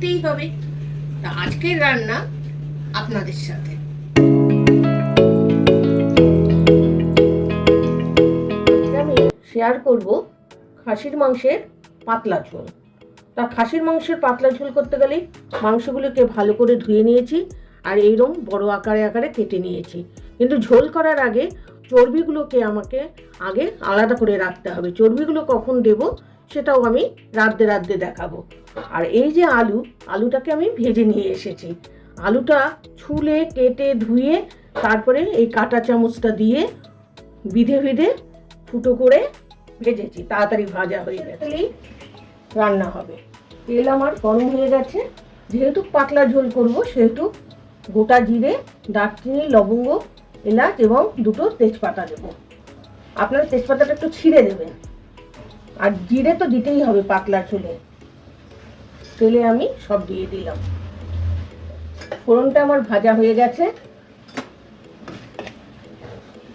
করতেই হবে। তা আজকের রান্না আপনাদের সাথে। আমি শেয়ার করব খাসির মাংসের পাতলা ঝোল। তা খাসির মাংসের পাতলা ঝোল করতে গেলে মাংসগুলোকে ভালো করে ধুয়ে নিয়েছি আর এইরকম বড় আকারে আকারে কেটে নিয়েছি। কিন্তু ঝোল করার আগে চর্বিগুলোকে আমাকে আগে আলাদা করে রাখতে হবে। চর্বিগুলো কখন দেব সেটাও আমি রাঁধতে রাঁধতে দেখাবো। আর এই যে আলু, আলুটাকে আমি ভেজে নিয়ে এসেছি। আলুটা ছুলে, কেটে, ধুয়ে, তারপরে এই কাঁটা চামচটা দিয়ে বিধে বিধে ফুটো করে ভেজেছি। তাড়াতাড়ি ভাজা হয়ে গেছে। রান্না হবে। তেল আমার গরম হয়ে গেছে। যেহেতু পাতলা ঝোল করব, সেহেতু গোটা জিরে, দারচিনি, লবঙ্গ, এলাচ এবং দুটো তেজপাতা দেবো। আপনার তেজপাতাটা একটু ছিঁড়ে দেবেন আর জিরে তো দিতেই হবে পাতলা ঝোলে তেলে আমি সব দিয়ে দিলাম। ফোড়নটা আমার ভাজা হয়ে গেছে।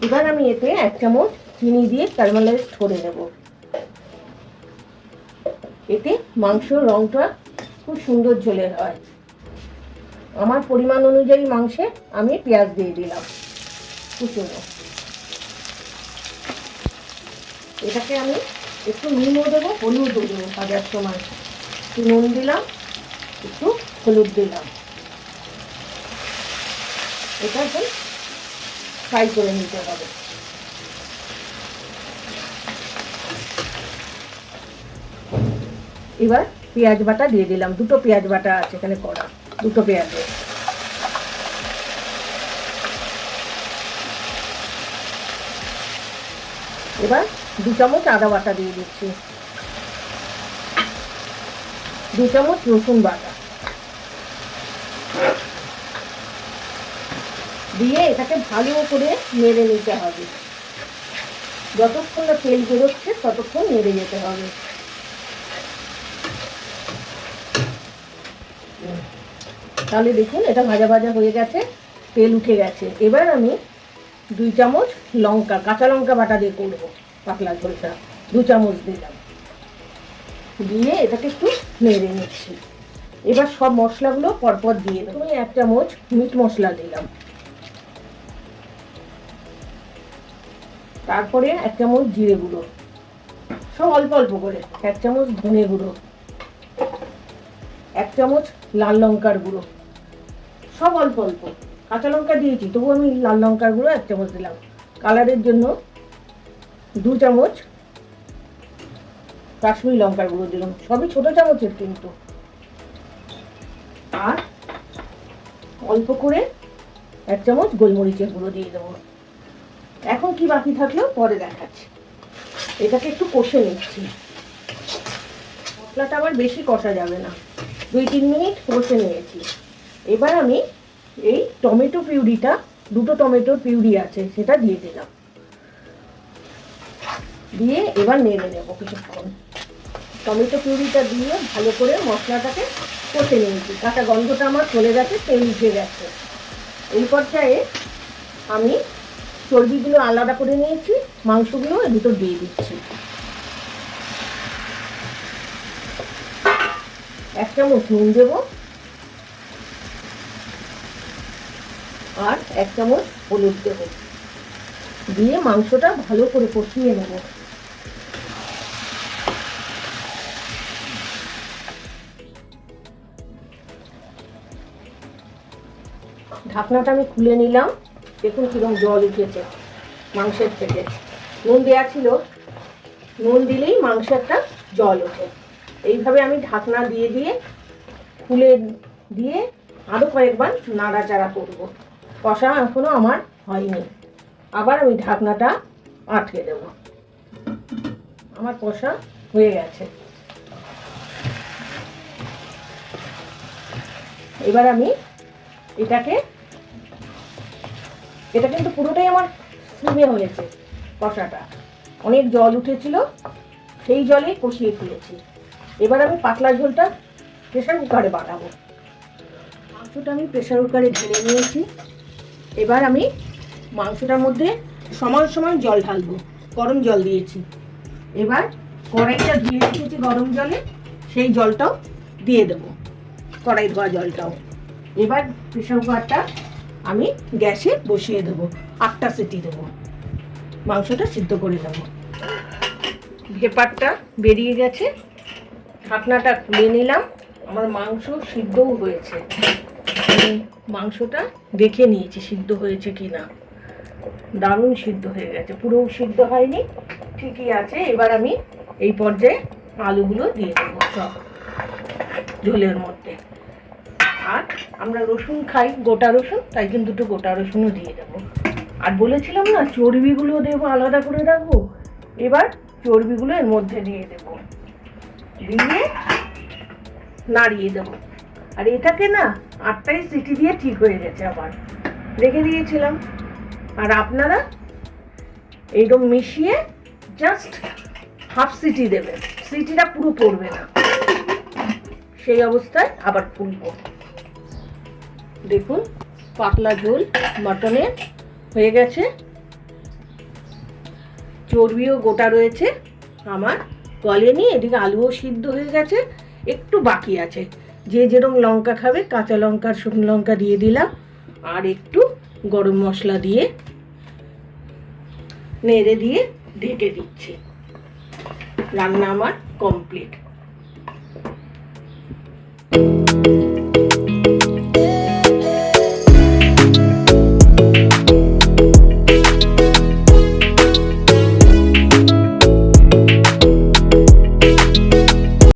এবার আমি এতে এক চামচ চিনি দিয়ে ক্যারামেলাইজ করে নেব। এতে মাংস রংটা খুব সুন্দর ঝোলের হয়। আমার পরিমাণ অনুযায়ী মাংসে আমি পেঁয়াজ দিয়ে দিলাম। কুচুনো। এটাকে আমি একটু নুনও দেবো, হলুদও দেবো ভাজার সময়। একটু নুন দিলাম, একটু হলুদ দিলাম। এটা এখন ফ্রাই করে নিতে হবে। এবার পেঁয়াজ বাটা দিয়ে দিলাম। দুটো পেঁয়াজ বাটা আছে এখানে করা, দুটো পেঁয়াজ এবার দু চামচ আদা বাটা দিয়ে দিচ্ছি। দু চামচ রসুন বাটা। দিয়ে এটাকে ভালো করে নেড়ে নিতে হবে। যতক্ষণ না তেল বেরোচ্ছে, ততক্ষণ নেড়ে যেতে হবে। তাহলে দেখুন, এটা ভাজা ভাজা হয়ে গেছে, তেল উঠে গেছে। এবার আমি দুই চামচ লঙ্কা, কাঁচা লঙ্কা বাটা দিয়ে করব, পাতলা ঝোলটা। দু চামচ দিলাম। দিয়ে এটাকে একটু নেড়ে নিচ্ছি। এবার সব মশলাগুলো পরপর দিয়ে আমি এক চামচ মিট মশলা দিলাম। তারপরে এক চামচ জিরে গুঁড়ো। সব অল্প অল্প করে। এক চামচ ধনে গুঁড়ো। এক চামচ লাল লঙ্কার গুঁড়ো। সব অল্প অল্প। কাঁচা লঙ্কা দিয়েছি তবু আমি লাল লঙ্কার গুঁড়ো এক চামচ দিলাম। কালারের জন্য দু চামচ কাশ্মীর লঙ্কার গুঁড়ো দিলাম। সবই ছোট চামচের কিন্তু। আর অল্প করে এক চামচ গোলমরিচের গুঁড়ো দিয়ে দেবো। এখন কি বাকি থাকল? পরে দেখাচ্ছি। এটাকে একটু কষে নিচ্ছি। মশলাটা আবার বেশি কষা যাবে না। দুই তিন মিনিট কষে নিয়েছি। এবার আমি এই টমেটো পিউরিটা, দুটো টমেটোর পিউরি আছে, সেটা দিয়ে দিলাম। দিয়ে এবার নেড়ে নেব কিছুক্ষণ। টমেটো পিউরিটা দিয়ে ভালো করে মশলাটাকে কষে নিয়েছি। কাঁচা গন্ধটা আমার চলে গেছে, তেল উঠে গেছে। এই পর্যায়ে আমি চর্বিগুলো আলাদা করে নিয়েছি, মাংসগুলো এর ভিতর দিয়ে দিচ্ছি। এক চামচ নুন দেবো। আর এক চামচ হলুদ দেব। দিয়ে মাংসটা ভালো করে কষিয়ে নেব। ঢাকনাটা আমি খুলে নিলাম। দেখুন কীরকম জল উঠেছে মাংসের থেকে। নুন দেওয়া ছিল। নুন দিলেই মাংস একটা জল ওঠে। এইভাবে আমি ঢাকনা দিয়ে দিয়ে খুলে দিয়ে আরও কয়েকবার নাড়াচাড়া করব। কষা এখনও আমার হয়নি। আবার আমি ঢাকনাটা আটকে দেব। আমার কষা হয়ে গেছে। এবার আমি এটাকে, এটা কিন্তু পুরোটাই আমার সিমে হয়েছে কষাটা। অনেক জল উঠেছিল, সেই জলে কষিয়ে ফেলেছি। এবার আমি পাতলা ঝোলটা প্রেশার কুকারে বানাবো। মাংসটা আমি প্রেশার কুকারে ঢেলে নিয়েছি। এবার আমি মাংসটার মধ্যে সমান সমান জল ঢালবো, গরম জল দিয়েছি। এবার কড়াইটা ধুয়ে রেখেছি গরম জলে, সেই জলটাও দিয়ে দেবো কড়াই ধোয়া জলটাও। এবার প্রেশার কুকারটা আমি গ্যাসে বসিয়ে দেবো, আটটা সিটি দেবো, মাংসটা সিদ্ধ করে দেবো ভেপারটা বেরিয়ে গেছে, ঢাকনাটা খুলে নিলাম, আমার মাংস সিদ্ধও হয়েছে। মাংসটা দেখে নিয়েছি, সিদ্ধ হয়েছে কি না দারুণ সিদ্ধ হয়ে গেছে পুরো সিদ্ধ হয়নি, ঠিকই আছে। এবার আমি এই পর্যায়ে আলুগুলো দিয়ে দেবো সব ঝোলের মধ্যে। আর আমরা রসুন খাই, গোটা রসুন, তাই কিন্তু দুটো গোটা রসুনও দিয়ে দেবো। আর বলেছিলাম না, চর্বিগুলো দেবো, আলাদা করে রাখব? এবার চর্বিগুলো এর মধ্যে দিয়ে দেবো। দিয়ে নাড়িয়ে দেবো। আর এটাকে না আটটাই সিটি দিয়ে ঠিক হয়ে গেছে আবার। রেখে দিয়েছিলাম। আর আপনারা এইরকম মিশিয়ে জাস্ট হাফ সিটি দেবেন। সিটিটা পুরো পড়বে না। সেই অবস্থায় আবার ফুলবো দেখুন, পাতলা ঝোল মটনের হয়ে গেছে। চর্বিও গোটা রয়েছে। আমার গলেনি এদিকে আলুও সিদ্ধ হয়ে গেছে। একটু বাকি আছে। যে যেরকম লঙ্কা খাবে, কাঁচা লঙ্কা শুকনো লঙ্কা দিয়ে দিলাম। আর একটু গরম মশলা দিয়ে নেড়ে দিয়ে ঢেকে দিচ্ছি। রান্না আমার কমপ্লিট